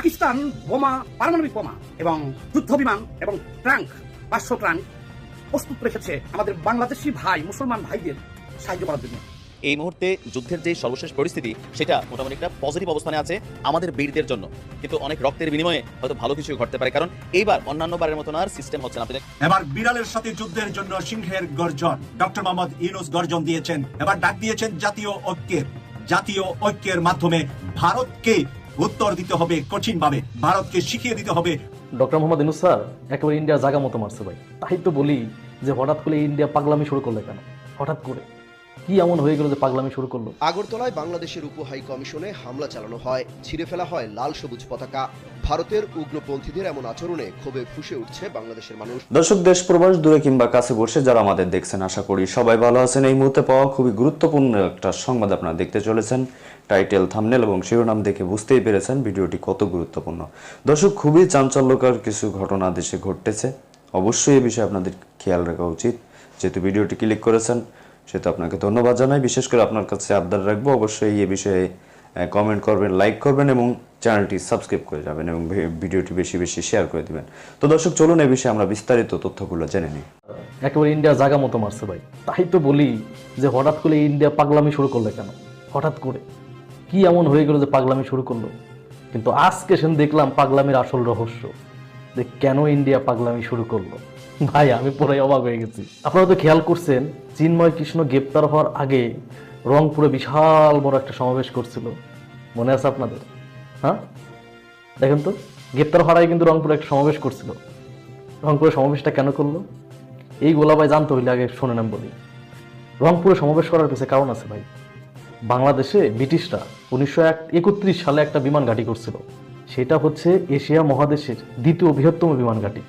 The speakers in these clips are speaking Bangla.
পাকিস্তান বোমা পারমাণবিক বোমা এবং যুদ্ধ বিমান এবং ট্রাঙ্ক পাঁচশো ট্রাঙ্ক প্রস্তুত রেখেছে আমাদের বাংলাদেশি ভাই মুসলমান ভাইদের সাহায্য করার জন্য। এই মুহূর্তে যুদ্ধের যে সর্বশেষ পরিস্থিতি সেটা মোটামুটি একটা পজিটিভ অবস্থানে আছে আমাদের বীরদের জন্য। কিন্তু অনেক রক্তের বিনিময়ে হয়তো ভালো কিছু ঘটতে পারে কারণ এইবার অন্যান্য বারের মতন আর সিস্টেম হচ্ছে না। এবার বিড়ালের সাথে যুদ্ধের জন্য সিংহের গর্জন। ডক্টর মোহাম্মদ ইউনুস গর্জন দিয়েছেন। এবার ডাক দিয়েছেন জাতীয় ঐক্যের। জাতীয় ঐক্যের মাধ্যমে ভারতকে উত্তর দিতে হবে কঠিনভাবে। ভারতকে শিখিয়ে দিতে হবে। ডক্টর মোহাম্মদ ইনুস স্যার, একেবারে ইন্ডিয়ার জায়গা মতো মারছে ভাই। তাই তো বলি যে হঠাৎ করে ইন্ডিয়া পাগলামি শুরু করলে কেন? হঠাৎ করে। কি এমন হয়ে গেল যে পাগলামি শুরু করল? আগরতলায় বাংলাদেশের উপ হাই কমিশনে হামলা চালানো হয় ছিঁড়ে ফেলা হয় লাল সবুজ পতাকা। ভারতের উগ্রপন্থীদের এমন আচরণে ক্ষোভে ফুসে উঠছে বাংলাদেশের মানুষ। দর্শক দেশ প্রবাস দূরে কিংবা কাছে বসে যারা আমাদের দেখছেন আশা করি সবাই ভালো আছেন। এই মুহূর্তে পাওয়া খুবই গুরুত্বপূর্ণ একটা সংবাদ আপনারা দেখতে চলেছেন। টাইটেল থামনেল এবং শিরোনাম দেখে বুঝতেই পেরেছেন ভিডিওটি কত গুরুত্বপূর্ণ। দর্শক খুবই চাঞ্চল্যকর কিছু ঘটনা দেশে ঘটতেছে। অবশ্যই এই বিষয়ে আপনাদের খেয়াল রাখা উচিত। যেহেতু ভিডিওটি ক্লিক করেছেন সেহেতু আপনাকে ধন্যবাদ জানাই। বিশেষ করে আপনার কাছে আবদার রাখব, অবশ্যই এই বিষয়ে কমেন্ট করবেন লাইক করবেন এবং চ্যানেলটি সাবস্ক্রাইব করে যাবেন এবং ভিডিওটি বেশি বেশি শেয়ার করে দিবেন। তো দর্শক, চলুন এই বিষয়ে আমরা বিস্তারিত তথ্যগুলো জেনে নিই। একেবারে ইন্ডিয়ার জায়গা মতো মারছে ভাই। তাই তো বলি যে হঠাৎ করে ইন্ডিয়া পাগলামি শুরু করলে কেন? হঠাৎ করে। কি এমন হয়ে গেল যে পাগলামি শুরু করল? কিন্তু আজকে সেন দেখলাম পাগলামির আসল রহস্য যে কেন ইন্ডিয়া পাগলামি শুরু করল? ভাই, আমি পুরাই অবাক হয়ে গেছি। আপনারা তো খেয়াল করছেন, চিন্ময় কৃষ্ণ গ্রেপ্তার হওয়ার আগে রংপুরে বিশাল বড় একটা সমাবেশ করছিল। মনে আছে আপনাদের? হ্যাঁ? দেখেন তো, গ্রেপ্তার হওয়ার আগে কিন্তু রংপুরে একটা সমাবেশ করছিল। রংপুরে সমাবেশটা কেন করল? এই গোলাবাই জানতে হইলে আগে শুনে নেন বলি। রংপুরে সমাবেশ করার পিছনে কারণ আছে ভাই। বাংলাদেশে ব্রিটিশরা উনিশশো একত্রিশ সালে একটা বিমান ঘাঁটি করছিল। সেটা হচ্ছে এশিয়া মহাদেশের দ্বিতীয় বৃহত্তম বিমান ঘাঁটি।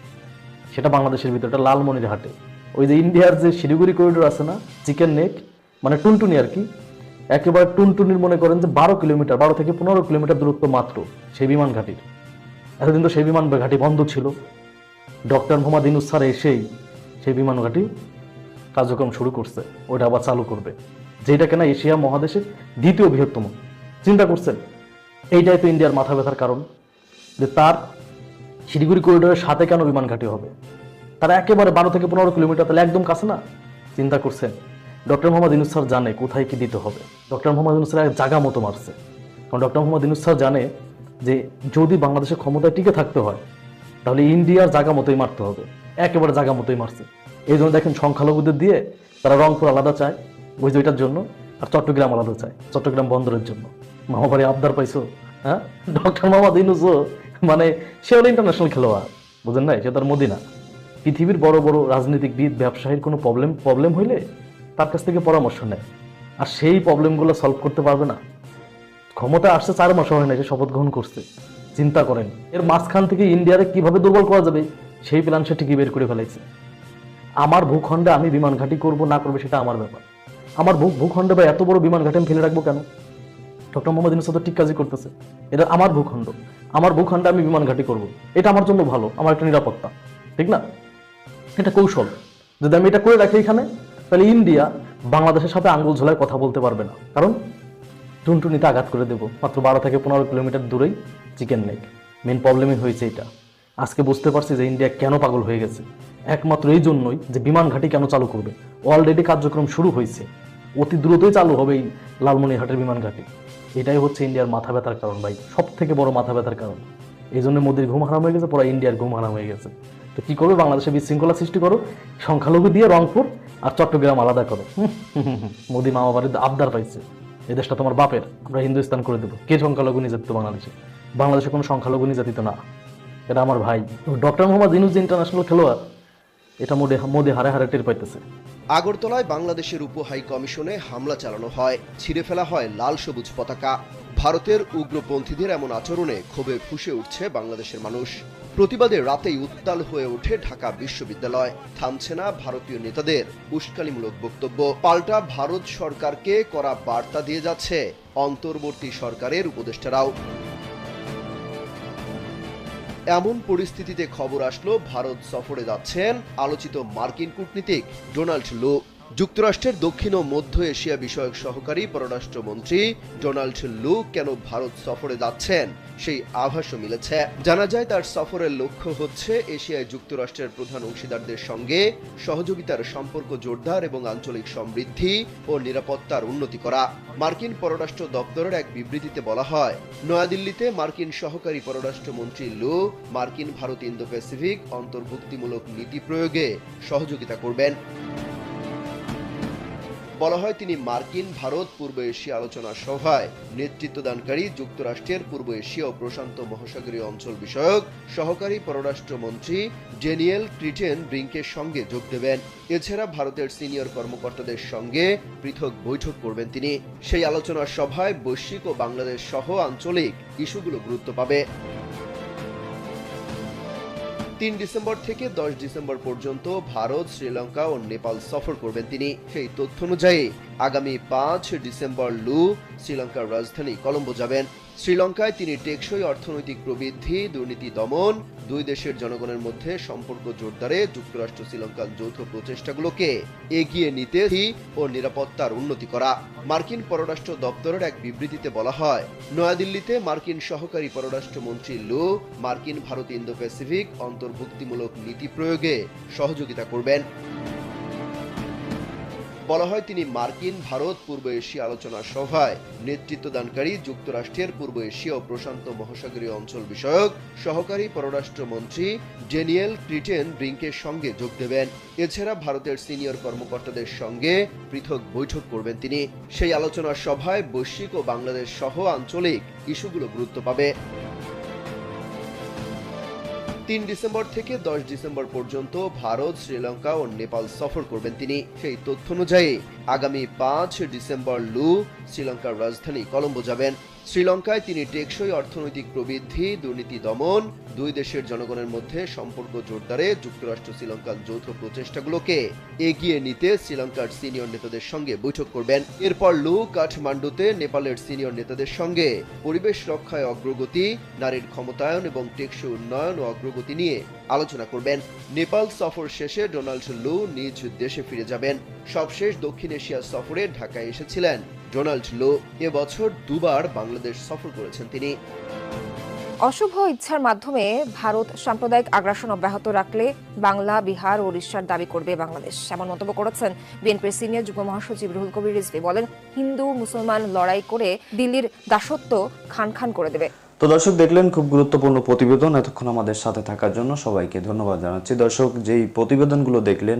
সেটা বাংলাদেশের ভিতরে, এটা লালমনির হাটে ওই যে ইন্ডিয়ার যে শিলিগুড়ি করিডোর আছে না চিকেন নেক মানে টুনটুনি আর কি, একেবারে টুনটুনির মনে করেন যে বারো কিলোমিটার, বারো থেকে পনেরো কিলোমিটার দূরত্ব মাত্র সেই বিমান ঘাটির। এতদিন তো সেই বিমান ঘাটি বন্ধ ছিল। ডক্টর মোহাম্মদ ইনুস স্যার এসেই সেই বিমান ঘাঁটি কার্যক্রম শুরু করছে ওটা আবার চালু করবে। যেটা কিনা এশিয়া মহাদেশের দ্বিতীয় বৃহত্তম। চিন্তা করছেন? এইটাই তো ইন্ডিয়ার মাথা ব্যথার কারণ। যে তার শিলিগুড়ি করিডোরের সাথে কেন বিমান ঘাঁটি হবে? তারা একেবারে বারো থেকে পনেরো কিলোমিটার তাহলে একদম কাছে না? চিন্তা করছেন। ডক্টর মোহাম্মদ ইনুস স্যার জানে কোথায় কি দিতে হবে। ডক্টর মোহাম্মদ ইনুস স্যার এক জায়গা মতো মারছে। কারণ ডক্টর মোহাম্মদ ইনুস স্যার জানে যে যদি বাংলাদেশের ক্ষমতায় টিকে থাকতে হয়, তাহলে ইন্ডিয়ার জায়গা মতোই মারতে হবে। একেবারে জায়গা মতোই মারছে। এই জন্য দেখেন সংখ্যালঘুদের দিয়ে তারা রংপুর আলাদা চায়, ওই যে ওইটার জন্য, আর চট্টগ্রাম আলাদা চায়, চট্টগ্রাম বন্দরের জন্য। মামাবাড়ি আবদার পাইছো? হ্যাঁ? ডক্টর মোহাম্মদ ইনুসও মানে সে হলো ইন্টারন্যাশনাল খেলোয়াড়, বুঝেন নাই? সে তার মদিনা। পৃথিবীর বড় বড় রাজনীতিকবিদ ব্যবসায়ীর কোনো প্রবলেম প্রবলেম হইলে তার কাছ থেকে পরামর্শ নেয়। আর সেই প্রবলেমগুলো সলভ করতে পারবে না। ক্ষমতা আসছে চার মাস হয় না সে শপথ গ্রহণ করছে। চিন্তা করেন, এর মাঝখান থেকে ইন্ডিয়ারে কীভাবে দুর্বল করা যাবে, সেই প্ল্যান সে ঠিকই বের করে ফেলাইছে। আমার ভূখণ্ডে আমি বিমান ঘাঁটি করব না করব সেটা আমার ব্যাপার। আমার ভূ ভূখণ্ডে বা এত বড় বিমান ঘাঁটি আমি ফেলে রাখব কেন? ডক্টর মোহাম্মদ ইউনুস তো ঠিক কাজই করতেছে। এটা আমার ভূখণ্ড। আমার ভূখণ্ডে আমি বিমান ঘাঁটি করব। এটা আমার জন্য ভালো, আমার একটা নিরাপত্তা। ঠিক না? এটা কৌশল। যদি আমি এটা করে রাখি এখানে, তাহলে ইন্ডিয়া বাংলাদেশের সাথে আঙ্গুল ঝোলায় কথা বলতে পারবে না। কারণ টুনটুনিতে আঘাত করে দেবো। মাত্র বারো থেকে পনেরো কিলোমিটার দূরেই চিকেন নেক মেন প্রবলেমই হয়েছে এটা। আজকে বুঝতে পারছি যে ইন্ডিয়া কেন পাগল হয়ে গেছে। একমাত্র এই জন্যই যে বিমান ঘাঁটি কেন চালু করবে। অলরেডি কার্যক্রম শুরু হয়েছে। অতি দ্রুতই চালু হবে এই লালমনিরহাটের বিমান ঘাঁটি। এটাই হচ্ছে ইন্ডিয়ার মাথা ব্যথার কারণ ভাই সব থেকে বড় মাথা ব্যথার কারণ। এই জন্য মোদির ঘুম হারাম হয়ে গেছে, পুরো ইন্ডিয়ার ঘুম হারাম হয়ে গেছে। তো কি করবে? বাংলাদেশে বিশৃঙ্খলা সৃষ্টি করো, সংখ্যালঘু দিয়ে রংপুর আর চট্টগ্রাম আলাদা করো। মোদি মামা বাড়িতে আবদার পাইছে। এই দেশটা তোমার বাপের, আমরা হিন্দুস্তান করে দেবো। কে সংখ্যালঘু নির্যাতিত বাংলাদেশে? বাংলাদেশে কোনো সংখ্যালঘু নির্যাতিত না। এটা আমার ভাই। ডক্টর মোহাম্মদ ইনুজ ইন্টারন্যাশনাল খেলোয়াড়, এটা মোদি মোদি হারে হারে টের পাইতেছে। আগরতলায় বাংলাদেশের উপ হাই কমিশনে হামলা চালানো হয়। ছিঁড়ে ফেলা হয় লাল সবুজ পতাকা। ভারতের উগ্রপন্থীদের এমন আচরণে ক্ষোভে ফুসে উঠছে বাংলাদেশের মানুষ। প্রতিবাদে রাতেই উত্তাল হয়ে ওঠে ঢাকা বিশ্ববিদ্যালয়। থামছে না ভারতীয় নেতাদের উস্কানিমূলক বক্তব্য। পাল্টা ভারত সরকারকে করা বার্তা দিয়ে যাচ্ছে অন্তর্বর্তী সরকারের উপদেষ্টারাও। এমন পরিস্থিতিতে খবর আসলো ভারত সফরে যাচ্ছেন আলোচিত মার্কিন কূটনীতিক ডোনাল্ড লু। যুক্তরাষ্ট্রের দক্ষিণ ও মধ্য এশিয়া বিষয়ক সহকারী পররাষ্ট্রমন্ত্রী ডোনাল্ড লু কেন ভারত সফরে যাচ্ছেন? সেই আভাসও মিলেছে। জানা যায়, তার সফরের লক্ষ্য হচ্ছে এশিয়ায় যুক্তরাষ্ট্রের প্রধান অংশীদারদের সঙ্গে সহযোগিতার সম্পর্ক জোরদার এবং আঞ্চলিক সমৃদ্ধি ও নিরাপত্তার উন্নতি করা। মার্কিন পররাষ্ট্র দপ্তরের এক বিবৃতিতে বলা হয়, নয়াদিল্লিতে মার্কিন সহকারী পররাষ্ট্রমন্ত্রী লু মার্কিন ভারত ইন্দো প্যাসিফিক অন্তর্ভুক্তিমূলক নীতি প্রয়োগে সহযোগিতা করবেন। বলা হয়, তিনি মার্কিন, ভারত, পূর্ব এশিয়া আলোচনা সভায় নেতৃত্বদানকারী, যুক্তরাষ্ট্রের, পূর্ব এশিয়া ও প্রশান্ত মহাসাগরীয় অঞ্চল বিষয়ক সহকারী পররাষ্ট্রমন্ত্রী জেনিয়েল ক্রিটেন ব্রিঙ্কের সঙ্গে যোগ দেবেন। এছাড়া ভারতের সিনিয়র কর্মকর্তাদের সঙ্গে পৃথক বৈঠক করবেন তিনি। সেই আলোচনা সভায় বৈশ্বিক ও বাংলাদেশ সহ আঞ্চলিক ইস্যুগুলো গুরুত্ব পাবে। তিন ডিসেম্বর থেকে দশ ডিসেম্বর পর্যন্ত ভারত, শ্রীলঙ্কা ও নেপাল সফর করবেন তিনি। সেই তথ্য অনুযায়ী আগামী পাঁচ ডিসেম্বর লু, শ্রীলঙ্কার রাজধানী কলম্বো যাবেন। শ্রীলঙ্কায় তিনি টেকসই অর্থনৈতিক প্রবৃদ্ধি, দুর্নীতি দমন, দুই দেশের জনগণের মধ্যে সম্পর্ক জোরদারে, যুক্তরাষ্ট্র, শ্রীলঙ্কার যৌথ প্রচেষ্টাগুলোকে এগিয়ে নিতে ও নিরাপত্তার উন্নতি করা। মার্কিন পররাষ্ট্র দপ্তরের এক বিবৃতিতে বলা হয়, নয়াদিল্লিতে মার্কিন সহকারী পররাষ্ট্রমন্ত্রী লু মার্কিন ভারত ইন্দো প্যাসিফিক অন্তর্ভুক্তিমূলক নীতি প্রয়োগে সহযোগিতা করবেন। বলা হয় তিনি মার্কিন, ভারত, পূর্ব এশিয়া আলোচনা সভায় নেতৃত্বদানকারী যুক্তরাষ্ট্রের, পূর্ব এশিয়া ও প্রশান্ত মহাসাগরীয় অঞ্চল বিষয়ক সহকারী পররাষ্ট্রমন্ত্রী ডেনিয়েল ক্রিটেন ব্রিঙ্কের সঙ্গে যোগ দেবেন। এছাড়া ভারতের সিনিয়র কর্মকর্তাদের সঙ্গে পৃথক বৈঠক করবেন তিনি। সেই আলোচনা সভায় বৈশ্বিক ও বাংলাদেশ সহ আঞ্চলিক ইস্যুগুলো গুরুত্ব পাবে। তিন ডিসেম্বর থেকে দশ ডিসেম্বর পর্যন্ত ভারত, শ্রীলঙ্কা ও নেপাল সফর করবেন তিনি। সেই তথ্য অনুযায়ী আগামী পাঁচ ডিসেম্বর লু, শ্রীলঙ্কার রাজধানী কলম্বো যাবেন। শ্রীলঙ্কায় তিনি টেকসই অর্থনৈতিক প্রবৃদ্ধি, দুর্নীতি দমন, দুই দেশের জনগণের মধ্যে সম্পর্ক জোরদারে, যুক্তরাষ্ট্র, শ্রীলঙ্কার যৌথ প্রচেষ্টাগুলোকে এগিয়ে নিতে শ্রীলঙ্কার সিনিয়র নেতাদের সঙ্গে বৈঠক করবেন। এরপর লু, কাঠমান্ডুতে নেপালের সিনিয়র নেতাদের সঙ্গে পরিবেশ রক্ষায় অগ্রগতি, নারীর ক্ষমতায়ন এবং টেকসই উন্নয়ন ও অগ্রগতি নিয়ে আলোচনা করবেন। নেপাল সফর শেষে ডোনাল্ড লু নিজ দেশে ফিরে যাবেন। সবশেষ দক্ষিণ এশিয়া সফরে ঢাকায় এসেছিলেন। ডোনাল্ড লো এবছর দুবার বাংলাদেশ সফর করেছেন তিনি। অশুভ ইচ্ছার মাধ্যমে ভারত সাম্প্রদায়িক আগ্রাসন অব্যাহত রাখলে বাংলা বিহার ও উড়িষ্যার দাবি করবে বাংলাদেশ। এমন মন্তব্য করেছেন বিএনপির সিনিয়র যুগ্ম মহাসচিব রুহুল কবির রিজভি। বলেন হিন্দু মুসলমান লড়াই করে দিল্লির দাসত্ব খান খান করে দেবে। তো দর্শক দেখলেন খুব গুরুত্বপূর্ণ প্রতিবেদন এতক্ষণ আমাদের সাথে থাকার জন্য সবাইকে ধন্যবাদ জানাচ্ছি। দর্শক যেই প্রতিবেদনগুলো দেখলেন